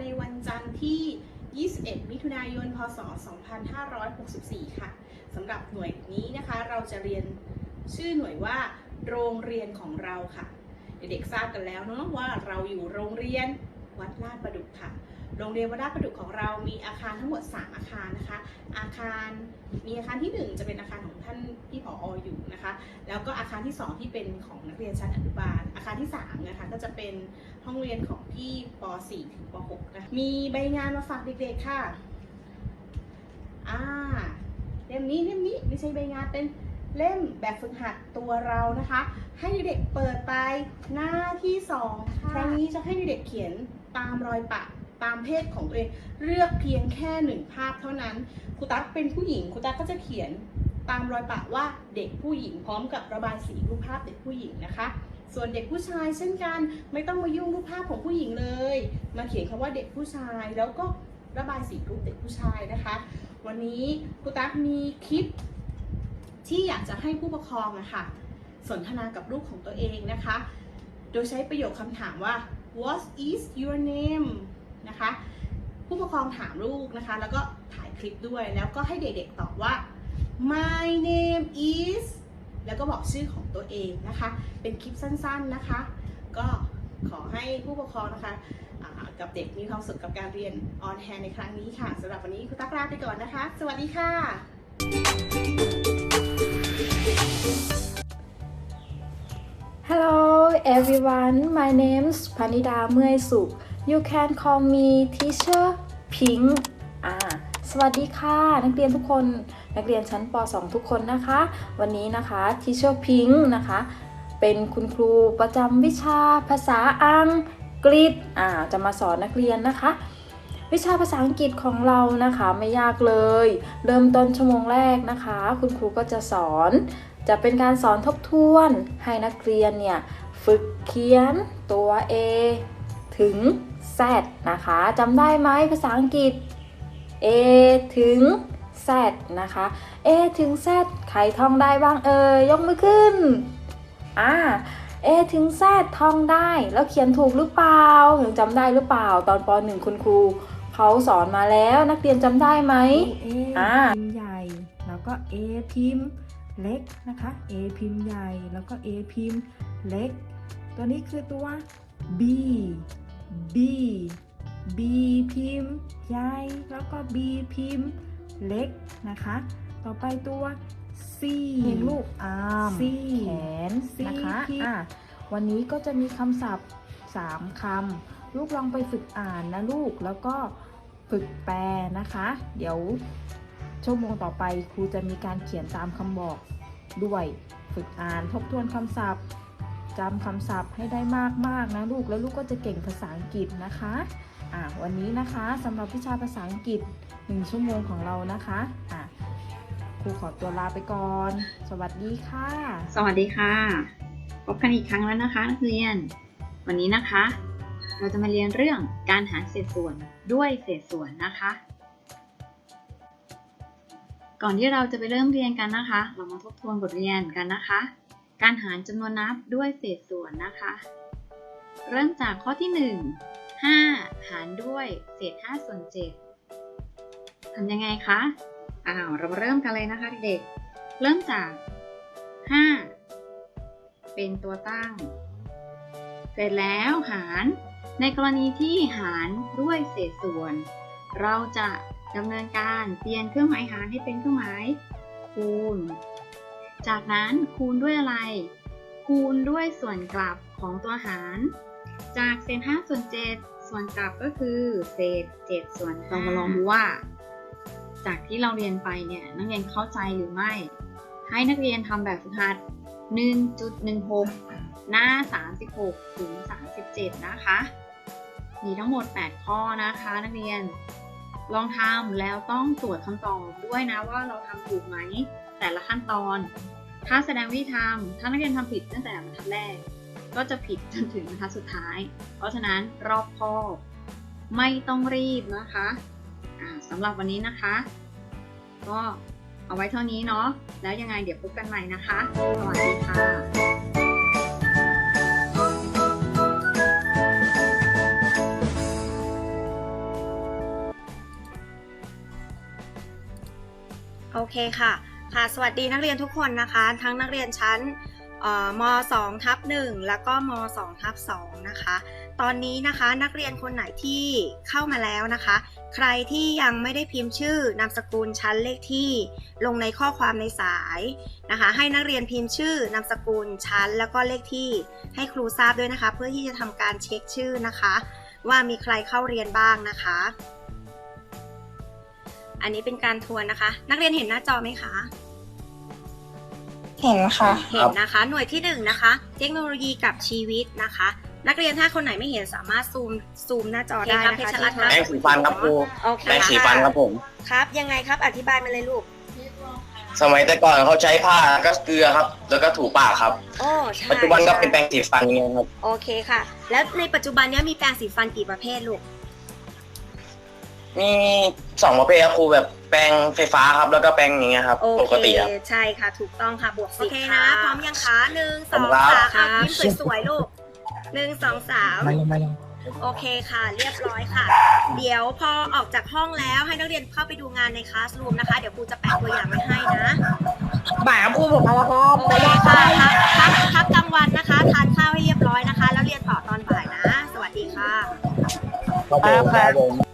ในวันจันทร์ที่ 21 มิถุนายน พศ 2564 ค่ะสำหรับหน่วยนี้นะคะเราจะเรียนชื่อหน่วยว่า โรงเรียนของเราค่ะ เด็กๆทราบกันแล้วเนาะว่าเราอยู่โรงเรียนวัดลาดประดุกค่ะ โรงเรียนวัดลาประดุกของเรามีอาคารทั้งหมด 3 อาคารนะคะ อาคารมีอาคารที่ 1 จะเป็นอาคารของท่านที่ผออยู่นะคะ แล้วก็อาคารที่ 2 ที่เป็นของนักเรียนชั้นอนุบาล อาคารที่3นะคะก็จะเป็นห้องเรียนของพี่ป .4 ถึงป .6 นะคะมีใบงานมาฝากเด็กๆค่ะอ่าเล่มนี้เล่มนี้ไม่ใช่ใบงานเป็นเล่มแบบฝึกหัดตัวเรานะคะ ให้เด็กๆเปิดไปหน้าที่สองครั้งนี้จะให้เด็กๆเขียนตามรอยปะ ตามเพศของตัวเองเลือกเพียงแค่หนึ่งภาพเท่านั้นครูตั๊กเป็นผู้หญิงครูตั๊กก็จะเขียนตามรอยปะว่าเด็กผู้หญิงพร้อมกับระบายสีรูปภาพเด็กผู้หญิงนะคะ ส่วนเด็กผู้ชายเช่นกันไม่ต้องมายุ่งรูปภาพของผู้หญิงเลย มาเขียนคำว่าเด็กผู้ชายแล้วก็ระบายสีรูปเด็กผู้ชายนะคะ วันนี้ครูตั๊กมีคลิปที่อยากจะให้ผู้ปกครองอะค่ะสนทนากับลูกของตัวเองนะคะ โดยใช้ประโยคคำถามว่า what is your name นะคะ ผู้ปกครองถามลูกนะคะ แล้วก็ถ่ายคลิปด้วยแล้วก็ให้เด็กๆตอบว่า my name is แล้วก็บอกชื่อของตัวเองนะคะ เป็นคลิปสั้นๆนะคะ ก็ขอให้ผู้ปกครองนะคะกับเด็กมีความสุขกับการเรียนออนแฮนในครั้งนี้ค่ะสำหรับวันนี้ครูตั๊กลาไปก่อนนะคะ สวัสดีค่ะ Hello everyone, my name's Panida เมื่อยสุข You can call me teacher Pink อ่าสวัสดีค่ะ นักเรียนทุกคนนักเรียนชั้นป .2 ทุกคนนะคะ วันนี้นะคะ teacher Pink นะคะ เป็นคุณครูประจำวิชาภาษาอังกฤษอ่าจะมาสอนนักเรียนนะคะ วิชาภาษาอังกฤษของเรานะคะไม่ยากเลย เริ่มต้นชั่วโมงแรกนะคะ คุณครูก็จะสอน จะเป็นการสอนทบทวนให้นักเรียนเนี่ยฝึกเขียนตัว A ถึง Z นะคะจำได้ไหมภาษาอังกฤษ A ถึง Z นะคะ A ถึง Z ใครท่องได้บ้างเอ่ยยกมือขึ้นอ่า A ถึง Z ท่องได้ แล้วเขียนถูกหรือเปล่ายังจำได้หรือเปล่า ตอนป .1 คุณครูเขาสอนมาแล้วนักเรียนจำได้ไหม A อ่าพิมพ์ใหญ่ แล้วก็ A พิมพ์เล็กนะคะ A พิมพ์ใหญ่ แล้วก็ A พิมพ์เล็ก ตัวนี้คือตัว B B B พิมพ์ใหญ่แล้วก็ B พิมพ์เล็กนะคะ ต่อไปตัว C เห็นลูก arm C แขน C นะคะพิมพ์อะวันนี้ก็จะมีคำศัพท์ 3 คำ ลูกลองไปฝึกอ่านนะลูก แล้วก็ฝึกแปลนะคะ เดี๋ยวชั่วโมงต่อไปครูจะมีการเขียนตามคำบอกด้วย ฝึกอ่านทบทวนคำศัพท์ จำคำศัพท์ให้ได้มากๆนะลูกแล้วลูกก็จะเก่งภาษาอังกฤษนะคะอะวันนี้นะคะสำหรับวิชาภาษาอังกฤษ 1 ชั่วโมงของเรานะคะอะครูขอตัวลาไปก่อน สวัสดีค่ะ สวัสดีค่ะ พบกันอีกครั้งแล้วนะคะนักเรียน วันนี้นะคะ เราจะมาเรียนเรื่องการหารเศษส่วนด้วยเศษส่วนนะคะ ก่อนที่เราจะไปเริ่มเรียนกันนะคะ เรามาทบทวนบทเรียนกันนะคะ การหารจำนวนนับด้วยเศษส่วนนะคะ เริ่มจากข้อที่ 1 5 หารด้วยเศษ5ส่วน7ทำยังไงคะอ้าวเราเริ่มกันเลยนะคะเด็กเริ่มจาก 5 เป็นตัวตั้ง เสร็จแล้วหาร ในกรณีที่หารด้วยเศษส่วน เราจะดำเนินการเปลี่ยนเครื่องหมายหารให้เป็นเครื่องหมายคูณ จากนั้นคูณด้วยอะไร คูณด้วยส่วนกลับของตัวหาร จากเศษ5ส่วน7ส่วนกลับก็คือเศษ7ส่วนเรามาลองดูว่า จากที่เราเรียนไปเนี่ยนักเรียนเข้าใจหรือไม่ ให้นักเรียนทำแบบฝึกหัด 1.16 หน้า 36 ถึง 37 นะคะ มีทั้งหมด 8 ข้อนะคะ นักเรียนลองทำแล้วต้องตรวจคำตอบด้วยนะว่าเราทำถูกไหม แต่ละขั้นตอน ถ้าแสดงวิธีทำถ้านักเรียนทำผิดตั้งแต่บรรทัดแรก ก็จะผิดจนถึงบรรทัดสุดท้าย เพราะฉะนั้นรอบคอไม่ต้องรีบนะคะสำหรับวันนี้นะคะ ก็เอาไว้เท่านี้เนาะ แล้วยังไงเดี๋ยวพบกันใหม่นะคะ สวัสดีค่ะโอเคค่ะ ค่ะสวัสดีนักเรียนทุกคนนะคะ ทั้งนักเรียนชั้นออม2ทับ1แล้วก็ม2ทับ2นะคะ ตอนนี้นะคะนักเรียนคนไหนที่เข้ามาแล้วนะคะ ใครที่ยังไม่ได้พิมพ์ชื่อนามสกุลชั้นเลขที่ลงในข้อความในสายนะคะ ให้นักเรียนพิมพ์ชื่อนามสกุลชั้นแล้วก็เลขที่ให้ครูทราบด้วยนะคะ เพื่อที่จะทำการเช็คชื่อนะคะ ว่ามีใครเข้าเรียนบ้างนะคะ อันนี้เป็นการทวนนะคะ นักเรียนเห็นหน้าจอไหมคะ เห็นค่ะ เห็นนะคะ หน่วยที่หนึ่งนะคะ เทคโนโลยีกับชีวิตนะคะ นักเรียนถ้าคนไหนไม่เห็นสามารถซูมซูมหน้าจอได้นะคะเพชรที่รัตน์โทรแปรงสีฟันครับครูโอเคแปรงสีฟันครับผม ครับ ยังไงครับ อธิบายมาเลยลูก สมัยแต่ก่อนเขาใช้ผ้าก็เกลือครับ แล้วก็ถูปากครับ โอ้ใช่ปัจจุบันก็เป็นแปรใช่งสีฟันอย่างเงี้ยครับ โอเคค่ะ แล้วในปัจจุบันเนี้ยมีแปรงสีฟันกี่ประเภทลูก มีสองประเภทครับครูแบบแปรงไฟฟ้าครับ แล้วก็แปรงอย่างเงี้ยครับ โอปเคกติครับ ใช่ค่ะ ถูกต้องค่ะ บวกสิโอเคนะพร้อมยังคะหนึ่งสพร้อองมครับสามอะยิ้มสวยๆลูกหนึ่งสองสามมาเลยมาเลยโอเคค่ะ เรียบร้อยค่ะ เดี๋ยวพอออกจากห้องแล้วให้นักเรียนเข้าไปดูงานในคลาสรูมนะคะ เดี๋ยวครูจะแปะตัวอย่างไว้ให้นะ บ่ายครับครูผมมาแล้วครับโอเคค่ะพักพักพักกลางวันนะคะ ทานข้าวให้เรียบร้อยนะคะ แล้วเรียนต่อตอนบ่ายนะ สวัสดีค่ะ ครับผม